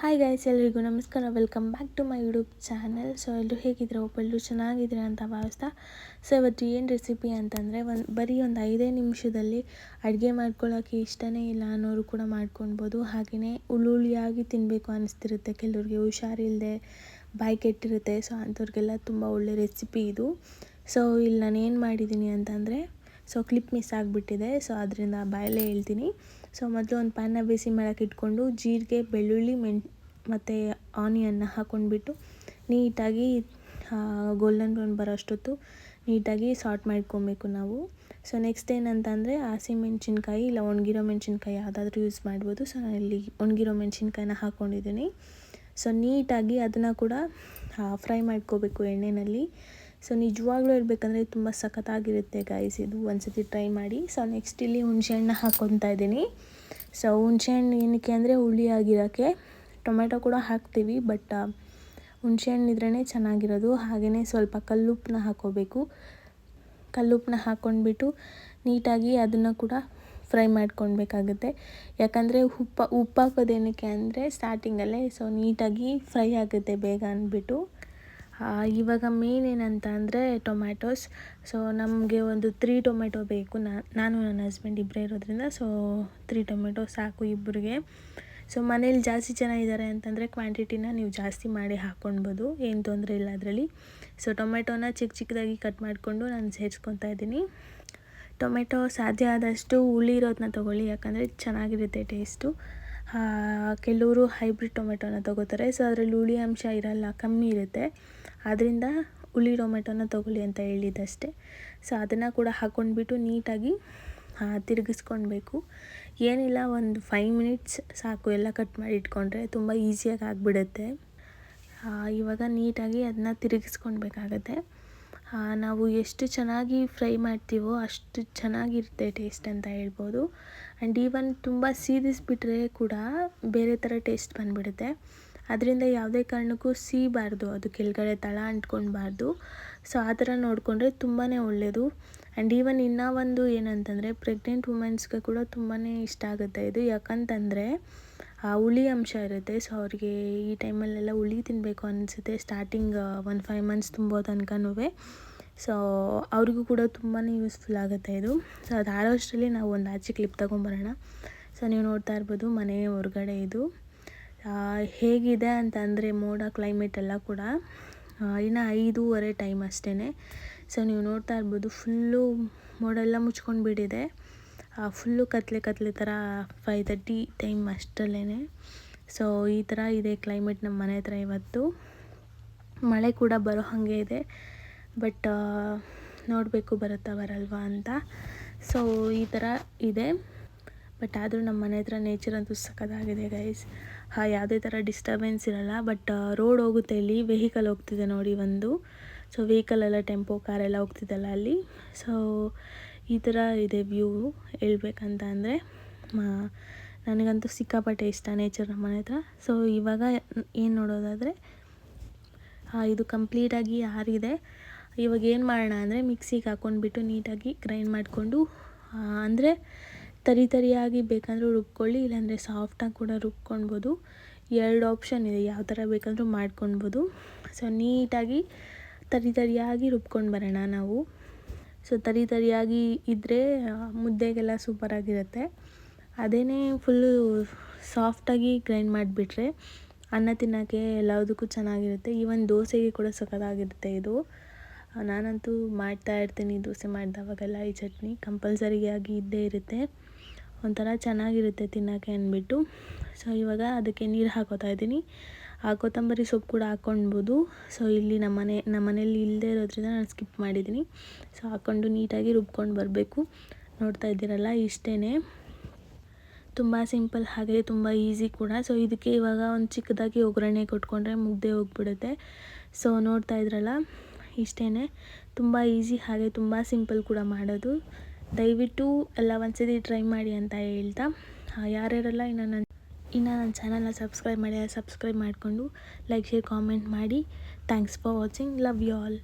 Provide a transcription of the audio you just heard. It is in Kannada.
ಹಾಯ್ ಗೈಸ್ ಎಲ್ಲರಿಗೂ ನಮಸ್ಕಾರ. Welcome back to my YouTube channel so ಎಲ್ಲರೂ ಹೇಗಿದ್ರೆ ಒಬ್ಬರು ಚೆನ್ನಾಗಿದ್ರೆ ಅಂತ ಭಾವಿಸ್ತಾ. ಸೊ ಇವತ್ತು ಏನು ರೆಸಿಪಿ ಅಂತಂದರೆ ಒಂದು ಬರೀ ಒಂದು ಐದೇ ನಿಮಿಷದಲ್ಲಿ ಅಡುಗೆ ಮಾಡ್ಕೊಳ್ಳೋಕೆ ಇಷ್ಟನೇ ಇಲ್ಲ ಅನ್ನೋರು ಕೂಡ ಮಾಡ್ಕೊಳ್ಬೋದು. ಹಾಗೆಯೇ ಉಳ್ಳುಳ್ಳಿಯಾಗಿ ತಿನ್ನಬೇಕು ಅನಿಸ್ತಿರುತ್ತೆ. ಕೆಲವ್ರಿಗೆ ಹುಷಾರಿಲ್ಲದೆ ಬಾಯಿ ಕೆಟ್ಟಿರುತ್ತೆ. ಸೊ ಅಂಥವ್ರಿಗೆಲ್ಲ ತುಂಬ ಒಳ್ಳೆ ರೆಸಿಪಿ ಇದು. ಸೊ ಇಲ್ಲಿ ನಾನು ಏನು ಮಾಡಿದ್ದೀನಿ ಅಂತಂದರೆ ಸೊ ಕ್ಲಿಪ್ ಮಿಸ್ ಆಗಿಬಿಟ್ಟಿದೆ. ಸೊ ಅದರಿಂದ ಬಾಯಲ್ಲೇ ಹೇಳ್ತೀನಿ. ಸೊ ಮೊದಲು ಒಂದು ಪ್ಯಾನ್ನ ಬಿಸಿ ಮಾಡೋಕೆ ಇಟ್ಕೊಂಡು ಜೀರಿಗೆ, ಬೆಳ್ಳುಳ್ಳಿ, ಮೆಣ್, ಮತ್ತು ಆನಿಯನ್ನ ಹಾಕ್ಕೊಂಡ್ಬಿಟ್ಟು ನೀಟಾಗಿ ಗೋಲ್ಡನ್ ಬ್ರೌನ್ ಬರೋಷ್ಟೊತ್ತು ನೀಟಾಗಿ ಸಾರ್ಟ್ ಮಾಡ್ಕೊಬೇಕು ನಾವು. ಸೊ ನೆಕ್ಸ್ಟ್ ಏನಂತಂದರೆ ಹಸಿಮೆಣ್ಸಿನ್ಕಾಯಿ ಇಲ್ಲ ಒಣಗಿರೋ ಮೆಣಸಿನ್ಕಾಯಿ ಯಾವುದಾದ್ರೂ ಯೂಸ್ ಮಾಡ್ಬೋದು. ಸೊ ನಾನು ಇಲ್ಲಿ ಒಣಗಿರೋ ಮೆಣಸಿನ್ಕಾಯಿನ ಹಾಕ್ಕೊಂಡಿದ್ದೀನಿ ಸೊ ನೀಟಾಗಿ ಅದನ್ನು ಕೂಡ ಫ್ರೈ ಮಾಡ್ಕೋಬೇಕು ಎಣ್ಣೆಯಲ್ಲಿ ಸೊ ನಿಜವಾಗ್ಲೂ ಇರಬೇಕಂದ್ರೆ ತುಂಬ ಸಖತ್ತಾಗಿರುತ್ತೆ ಗಾಯ್ಸ್ ಇದು ಒಂದ್ಸತಿ ಟ್ರೈ ಮಾಡಿ. ಸೊ ನೆಕ್ಸ್ಟ್ ಇಲ್ಲಿ ಹುಣಸೆಹಣ್ಣು ಹಾಕ್ಕೊತಾ ಇದ್ದೀನಿ. ಸೊ ಹುಣಸೆಹಣ್ಣು ಏನಕ್ಕೆ ಅಂದರೆ ಹುಳಿ ಆಗಿರೋಕ್ಕೆ ಟೊಮೆಟೊ ಕೂಡ ಹಾಕ್ತೀವಿ ಬಟ್ ಹುಣಸೆಹಣ್ಣು ಇದ್ರೇ ಚೆನ್ನಾಗಿರೋದು. ಹಾಗೆಯೇ ಸ್ವಲ್ಪ ಕಲ್ಲುಪ್ಪನ್ನ ಹಾಕ್ಕೋಬೇಕು ಕಲ್ಲುಪ್ಪನ್ನ ಹಾಕ್ಕೊಂಡ್ಬಿಟ್ಟು ನೀಟಾಗಿ ಅದನ್ನು ಕೂಡ ಫ್ರೈ ಮಾಡ್ಕೊಳ್ಬೇಕಾಗುತ್ತೆ. ಯಾಕಂದರೆ ಉಪ್ಪು ಉಪ್ಪು ಹಾಕೋದೇನಕ್ಕೆ ಅಂದರೆ ಸ್ಟಾರ್ಟಿಂಗಲ್ಲೇ ಸೊ ನೀಟಾಗಿ ಫ್ರೈ ಆಗುತ್ತೆ ಬೇಗ ಅಂದ್ಬಿಟ್ಟು. ಇವಾಗ ಮೇನ್ ಏನಂತ ಅಂದರೆ ಟೊಮ್ಯಾಟೋಸ್ ಸೊ ನಮಗೆ ಒಂದು ತ್ರೀ ಟೊಮೆಟೊ ಬೇಕು. ನಾನು ನನ್ನ ಹಸ್ಬೆಂಡ್ ಇಬ್ಬರೇ ಇರೋದ್ರಿಂದ ಸೊ ತ್ರೀ ಟೊಮೆಟೊ ಸಾಕು ಇಬ್ಬರಿಗೆ ಸೊ ಮನೇಲಿ ಜಾಸ್ತಿ ಜನ ಇದ್ದಾರೆ ಅಂತಂದರೆ ಕ್ವಾಂಟಿಟಿನ ನೀವು ಜಾಸ್ತಿ ಮಾಡಿ ಹಾಕ್ಕೊಳ್ಬೋದು ಏನು ತೊಂದರೆ ಇಲ್ಲ ಅದರಲ್ಲಿ. ಸೊ ಟೊಮೆಟೊನ ಚಿಕ್ಕ ಚಿಕ್ಕದಾಗಿ ಕಟ್ ಮಾಡಿಕೊಂಡು ನಾನು ಸೇರಿಸ್ಕೊತಾ ಇದ್ದೀನಿ. ಟೊಮೆಟೊ ಸಾಧ್ಯ ಆದಷ್ಟು ಹುಳಿ ಇರೋದನ್ನ ತೊಗೊಳ್ಳಿ, ಯಾಕಂದರೆ ಚೆನ್ನಾಗಿರುತ್ತೆ ಟೇಸ್ಟು ಕೆಲವರು ಹೈಬ್ರಿಡ್ ಟೊಮೆಟೊನ ತಗೋತಾರೆ. ಸೊ ಅದರಲ್ಲಿ ಹುಳಿ ಅಂಶ ಇರಲ್ಲ, ಕಮ್ಮಿ ಇರುತ್ತೆ. ಆದ್ದರಿಂದ ಹುಳಿ ಟೊಮೆಟೊನ ತೊಗೊಳ್ಳಿ ಅಂತ ಹೇಳಿದ್ದಷ್ಟೇ ಸೊ ಅದನ್ನು ಕೂಡ ಹಾಕ್ಕೊಂಡ್ಬಿಟ್ಟು ನೀಟಾಗಿ ತಿರುಗಿಸ್ಕೊಳ್ಬೇಕು ಏನಿಲ್ಲ, ಒಂದು ಫೈವ್ ಮಿನಿಟ್ಸ್ ಸಾಕು ಎಲ್ಲ ಕಟ್ ಮಾಡಿ ಇಟ್ಕೊಂಡ್ರೆ ತುಂಬ ಈಸಿಯಾಗಿ ಆಗಿಬಿಡುತ್ತೆ. ಇವಾಗ ನೀಟಾಗಿ ಅದನ್ನ ತಿರುಗಿಸ್ಕೊಳ್ಬೇಕಾಗತ್ತೆ ನಾವು ಎಷ್ಟು ಚೆನ್ನಾಗಿ ಫ್ರೈ ಮಾಡ್ತೀವೋ ಅಷ್ಟು ಚೆನ್ನಾಗಿರುತ್ತೆ ಟೇಸ್ಟ್ ಅಂತ ಹೇಳ್ಬೋದು. ಆ್ಯಂಡ್ ಈವನ್ ತುಂಬ ಸೀದಿಸ್ಬಿಟ್ರೆ ಕೂಡ ಬೇರೆ ಥರ ಟೇಸ್ಟ್ ಬಂದುಬಿಡುತ್ತೆ. ಅದರಿಂದ ಯಾವುದೇ ಕಾರಣಕ್ಕೂ ಸೀಬಾರ್ದು, ಅದು ಕೆಳಗಡೆ ತಳ ಅಂಟ್ಕೊಳ್ಬಾರ್ದು. ಸೊ, ಆ ಥರ ನೋಡಿಕೊಂಡ್ರೆ ತುಂಬಾ ಒಳ್ಳೆಯದು ಆ್ಯಂಡ್ ಈವನ್ ಇನ್ನೂ ಒಂದು ಏನಂತಂದರೆ, ಪ್ರೆಗ್ನೆಂಟ್ ವುಮೆನ್ಸ್ಗೆ ಕೂಡ ತುಂಬಾ ಇಷ್ಟ ಆಗುತ್ತೆ ಇದು. ಯಾಕಂತಂದರೆ ಹುಳಿ ಅಂಶ ಇರುತ್ತೆ. ಸೊ ಅವ್ರಿಗೆ ಈ ಟೈಮಲ್ಲೆಲ್ಲ ಹುಳಿ ತಿನ್ನಬೇಕು ಅನಿಸುತ್ತೆ. ಸ್ಟಾರ್ಟಿಂಗ್ ಒಂದು ಫೈವ್ ಮಂತ್ಸ್ ತುಂಬೋ ತನಕನೂ. ಸೊ ಅವ್ರಿಗೂ ಕೂಡ ತುಂಬಾ ಯೂಸ್ಫುಲ್ ಆಗುತ್ತೆ ಇದು. ಸೊ ಅದು ಆರೋಷ್ಟರಲ್ಲಿ ನಾವು ಒಂದು ಆಚೆ ಕ್ಲಿಪ್ ತೊಗೊಂಬರೋಣ. ಸೊ ನೀವು ನೋಡ್ತಾ ಇರ್ಬೋದು ಮನೆ ಹೊರಗಡೆ ಇದು. ಹೇಗಿದೆ ಅಂತಂದರೆ ಮೋಡ ಕ್ಲೈಮೇಟ್ ಎಲ್ಲ ಕೂಡ ಇನ್ನು ಐದೂವರೆ ಟೈಮ್ ಅಷ್ಟೇ ಸೊ ನೀವು ನೋಡ್ತಾ ಇರ್ಬೋದು ಫುಲ್ಲು ಮೋಡ ಎಲ್ಲ ಮುಚ್ಕೊಂಡು ಬಿಟ್ಟಿದೆ. ಫುಲ್ಲು ಕತ್ಲೆ ಕತ್ಲೆ ಥರ ಫೈವ್ ತರ್ಟಿ ಟೈಮ್ ಅಷ್ಟರಲ್ಲೇ ಸೊ ಈ ಥರ ಇದೆ ಕ್ಲೈಮೇಟ್ ನಮ್ಮ ಮನೆ ಹತ್ರ ಇವತ್ತು. ಮಳೆ ಕೂಡ ಬರೋ ಹಾಗೆ ಇದೆ. ಬಟ್ ನೋಡಬೇಕು ಬರುತ್ತಾ ಬರಲ್ವಾ ಅಂತ. ಸೊ ಈ ಥರ ಇದೆ. ಬಟ್ ಆದರೂ ನಮ್ಮ ಮನೆ ಹತ್ರ ನೇಚರ್ ಅಂತೂ ಸಖತ್ತಾಗಿದೆ ಗೈಸ್ ಹಾಂ, ಯಾವುದೇ ಥರ ಡಿಸ್ಟರ್ಬೆನ್ಸ್ ಇರಲ್ಲ. ಬಟ್ ರೋಡ್ ಹೋಗುತ್ತೆ ಇಲ್ಲಿ. ವೆಹಿಕಲ್ ಹೋಗ್ತಿದೆ ನೋಡಿ ಒಂದು. ಸೊ ವೆಹಿಕಲೆಲ್ಲ ಟೆಂಪೋ ಕಾರೆಲ್ಲ ಹೋಗ್ತಿದ್ದಲ್ಲ ಅಲ್ಲಿ. ಸೊ ಈ ಥರ ಇದೆ ವ್ಯೂ ಹೇಳ್ಬೇಕಂತ ಅಂದರೆ ನನಗಂತೂ ಸಿಕ್ಕಾಪಟ್ಟೆ ಇಷ್ಟ ನೇಚರ್ ನಮ್ಮ ಮನೆ ಹತ್ರ. ಸೊ ಇವಾಗ ಏನು ನೋಡೋದಾದರೆ ಇದು ಕಂಪ್ಲೀಟಾಗಿ ಆರಿದೆ. ಇವಾಗ ಏನು ಮಾಡೋಣ ಅಂದರೆ, ಮಿಕ್ಸಿಗೆ ಹಾಕ್ಕೊಂಡ್ಬಿಟ್ಟು ನೀಟಾಗಿ ಗ್ರೈಂಡ್ ಮಾಡಿಕೊಂಡು ಅಂದರೆ ತರಿ ತರಿಯಾಗಿ ಬೇಕಂದರೂ ರುಬ್ಕೊಳ್ಳಿ, ಇಲ್ಲಾಂದರೆ ಸಾಫ್ಟಾಗಿ ಕೂಡ ರುಬ್ಕೊಳ್ಬೋದು. ಎರಡು ಆಪ್ಷನ್ ಇದೆ, ಯಾವ ಥರ ಬೇಕಾದರೂ ಮಾಡ್ಕೊಳ್ಬೋದು. ಸೊ ನೀಟಾಗಿ ತರಿ ತರಿಯಾಗಿ ರುಬ್ಕೊಂಡು ಬರೋಣ ನಾವು. ಸೊ ತರಿ ತರಿಯಾಗಿ ಇದ್ದರೆ ಮುದ್ದೆಗೆಲ್ಲ ಸೂಪರಾಗಿರುತ್ತೆ ಅದೇ ಫುಲ್ಲು ಸಾಫ್ಟಾಗಿ ಗ್ರೈಂಡ್ ಮಾಡಿಬಿಟ್ರೆ, ಅನ್ನ ತಿನ್ನೋಕ್ಕೆ ಎಲ್ಲದಕ್ಕೂ ಚೆನ್ನಾಗಿರುತ್ತೆ. ಈವನ್ ದೋಸೆಗೆ ಕೂಡ ಸಖತ್ತಾಗಿರುತ್ತೆ ಇದು. ನಾನಂತೂ ಮಾಡ್ತಾ ಇರ್ತೀನಿ ದೋಸೆ ಮಾಡಿದವಾಗೆಲ್ಲ ಈ ಚಟ್ನಿ. ಕಂಪಲ್ಸರಿಯಾಗಿ ಇದ್ದೇ ಇರುತ್ತೆ. ಒಂಥರ ಚೆನ್ನಾಗಿರುತ್ತೆ ತಿನ್ನೋಕ್ಕೆ ಅಂದ್ಬಿಟ್ಟು. ಸೊ ಇವಾಗ ಅದಕ್ಕೆ ನೀರು ಹಾಕೋತಾ ಇದ್ದೀನಿ. ಆ ಕೊತ್ತಂಬರಿ ಸೊಪ್ಪು ಕೂಡ ಹಾಕ್ಕೊಳ್ಬೋದು. ಸೊ ಇಲ್ಲಿ ನಮ್ಮ ಮನೆ, ನಮ್ಮ ಮನೇಲಿ ಇಲ್ಲದೇ ಇರೋದ್ರಿಂದ ನಾನು ಸ್ಕಿಪ್ ಮಾಡಿದ್ದೀನಿ. ಸೊ ಹಾಕ್ಕೊಂಡು ನೀಟಾಗಿ ರುಬ್ಕೊಂಡು ಬರಬೇಕು. ನೋಡ್ತಾ ಇದ್ದೀರಲ್ಲ ಇಷ್ಟೇ ತುಂಬ ಸಿಂಪಲ್ ಹಾಗೆ ತುಂಬ ಈಸಿ ಕೂಡ. ಸೊ ಇದಕ್ಕೆ ಇವಾಗ ಒಂದು ಚಿಕ್ಕದಾಗಿ ಒಗ್ಗರಣೆ ಕೊಟ್ಕೊಂಡ್ರೆ ಮುಗ್ದೆ ಹೋಗ್ಬಿಡುತ್ತೆ. ಸೊ ನೋಡ್ತಾ ಇದ್ರಲ್ಲ ಇಷ್ಟೇ ತುಂಬ ಈಸಿ ಹಾಗೆ ತುಂಬ ಸಿಂಪಲ್ ಕೂಡ ಮಾಡೋದು. ದಯವಿಟ್ಟು ಎಲ್ಲ ಒಂದ್ಸತಿ ಟ್ರೈ ಮಾಡಿ ಅಂತ ಹೇಳ್ತಾ. ಯಾರ್ಯಾರೆಲ್ಲ ಇನ್ನು ನನ್ನ ಇನ್ನು ನನ್ನ ಚಾನಲ್ನ ಸಬ್ಸ್ಕ್ರೈಬ್ ಮಾಡಿ ಸಬ್ಸ್ಕ್ರೈಬ್ ಮಾಡಿಕೊಂಡು ಲೈಕ್ ಶೇರ್ ಕಾಮೆಂಟ್ ಮಾಡಿ. Thanks for watching love you all